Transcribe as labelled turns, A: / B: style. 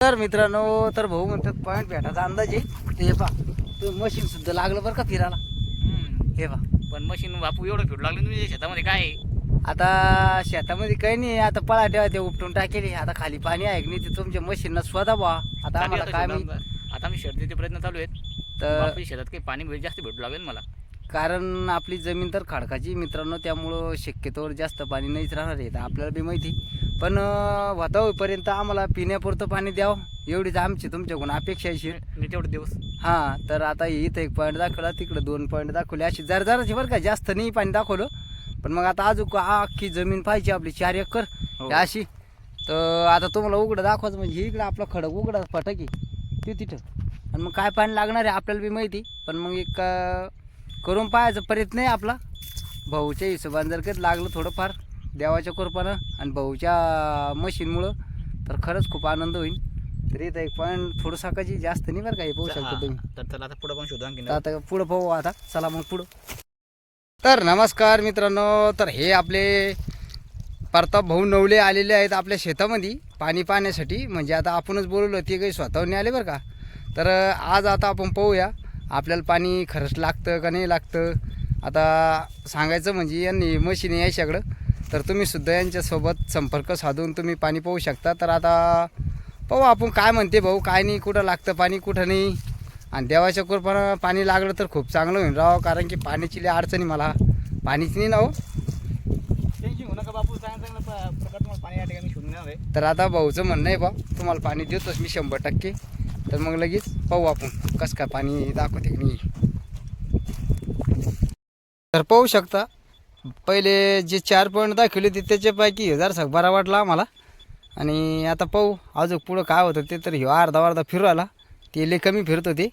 A: तर मित्रांनो तर भाऊ म्हणतात पॉईंट भेटायचा अंदाज आहे ते पा तू मशीन सुद्धा लागलं बरं का फिरायला. हे पा
B: पण मशीन बापू एवढं फिरू लागले तुम्ही शेतामध्ये काय आहे?
A: आता शेतामध्ये काही नाही आता पळा ठेवा ते उपटून टाकेले आता खाली पाणी आहे की नाही ते तुमच्या मशीनला स्वतः बा आता आम्हाला
B: आता
A: काय. माहीत
B: आता आम्ही शर्दीचे प्रयत्न चालू आहेत
A: तर
B: बापू शेतात काही पाणी जास्त भेटू लागेल मला
A: कारण आपली जमीन तर खडकाची मित्रांनो त्यामुळं शक्यतोवर जास्त पाणी नाहीच राहणार आहे. तर आपल्याला बी माहिती पण होता होईपर्यंत आम्हाला पिण्यापुरतं पाणी द्यावं. एवढीच आमची तुमच्याकडून अपेक्षा आहे
B: मी तेवढे दिवस.
A: हां तर आता इथं एक पॉईंट दाखवला तिकडं दोन पॉईंट दाखवले. अशी जरा जराची बरं का जास्त नाही पाणी दाखवलं. पण मग आता अजून अख्खी जमीन पाहिजे आपली चार एकर.
B: हो.
A: अशी. तर आता तुम्हाला उघडं दाखवायचं म्हणजे इकडं आपलं खडक उघडं फटक ते तिथं. आणि मग काय पाणी लागणार आहे आपल्याला बी माहिती पण मग एक करून पाहायचा प्रयत्न आहे आपला. भाऊच्या हिशोबाने जर काही लागलं थोडंफार देवाच्या कृपानं आणि भाऊच्या मशीनमुळं तर खरंच खूप आनंद होईल. तर इथं एक पॉईंट थोडं सकाळची जास्त नाही बरं का हे पाहू शकता तुम्ही.
B: तर चला आता पुढे पण शोधू आणखी
A: तर आता पुढं पाहू आता. चला मग पुढं. तर नमस्कार मित्रांनो तर हे आपले प्रताप भाऊ नवले आलेले आहेत आपल्या शेतामध्ये पाणी पाहण्यासाठी. म्हणजे आता आपणच बोलवलं ते काही स्वतःहून आले बरं का? तर आज आता आपण पाहूया. आपल्याला पाणी खरंच लागतं का नाही लागतं? आता सांगायचं म्हणजे यांनी मशीन आहे याच्याकडं. तर तुम्ही सुद्धा यांच्यासोबत संपर्क साधून तुम्ही पाणी पाहू शकता. तर आता पाहू आपण काय म्हणते भाऊ काय नाही कुठं लागतं पाणी कुठं नाही. आणि देवाच्या कृपानं पाणी लागलं तर खूप चांगलं होईल राव कारण की पाण्याची लई अडचणी मला. पाणीच नाही ना हो. तर आता भाऊचं म्हणणं आहे बा तुम्हाला पाणी देतोच मी शंभर टक्के. तर मग लगेच पाहू आपण कसं काय पाणी दाखवते की नाही. तर पाहू शकता पहिले जे चार पॉईंट दाखवले होते त्याच्यापैकी हजार बरा वाटला आम्हाला. आणि आता पाहू अजून पुढं काय होतं ते तर ह्यो अर्धा अर्धा फिरू आला. ते लय कमी फिरत होते.